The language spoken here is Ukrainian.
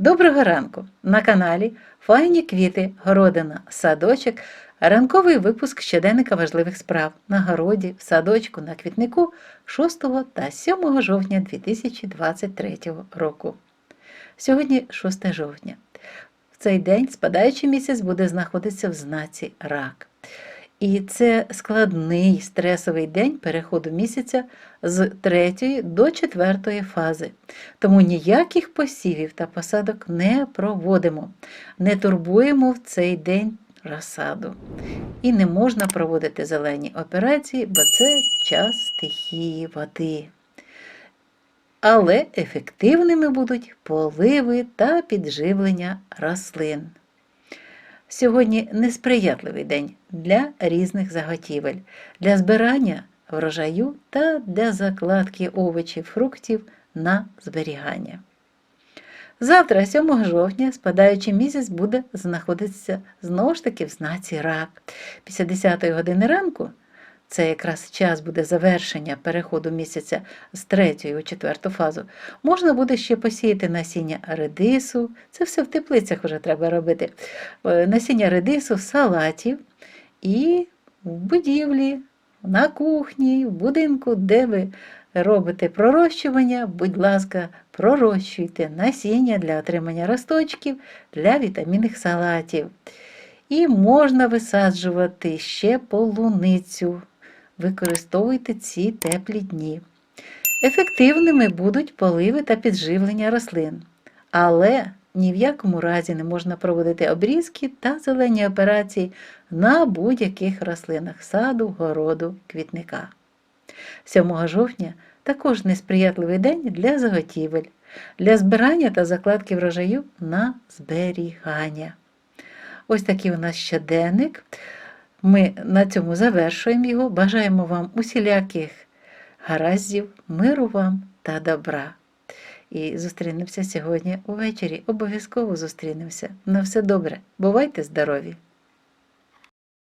Доброго ранку! На каналі Файні квіти, городина, садочок, ранковий випуск щоденника важливих справ на городі, в садочку, на квітнику 6 та 7 жовтня 2023 року. Сьогодні 6 жовтня. В цей день спадаючий місяць буде знаходитися в знаці рак. І це складний стресовий день переходу місяця з третьої до четвертої фази. Тому ніяких посівів та посадок не проводимо, не турбуємо в цей день розсаду. І не можна проводити зелені операції, бо це час стихії води. Але ефективними будуть поливи та підживлення рослин. Сьогодні несприятливий день для різних заготівель, для збирання врожаю та для закладки овочів, фруктів на зберігання. Завтра, 7 жовтня, спадаючий місяць буде знаходитися знову ж таки в знаці рак. Після 10 години ранку це якраз час буде завершення переходу місяця з третьої у четверту фазу. Можна буде ще посіяти насіння редису, це все в теплицях вже треба робити. Е, Насіння редису, салатів і в будівлі, на кухні, в будинку, де ви робите пророщування, будь ласка, пророщуйте насіння для отримання росточків, для вітамінних салатів. І можна висаджувати ще полуницю. Використовуйте ці теплі дні. Ефективними будуть поливи та підживлення рослин. Але ні в якому разі не можна проводити обрізки та зелені операції на будь-яких рослинах саду, городу, квітника. 7 жовтня також несприятливий день для заготівель, для збирання та закладки врожаю на зберігання. Ось такий у нас щоденник. Ми на цьому завершуємо його. Бажаємо вам усіляких гараздів, миру вам та добра. І зустрінемося сьогодні увечері. Обов'язково зустрінемося. На все добре. Бувайте здорові!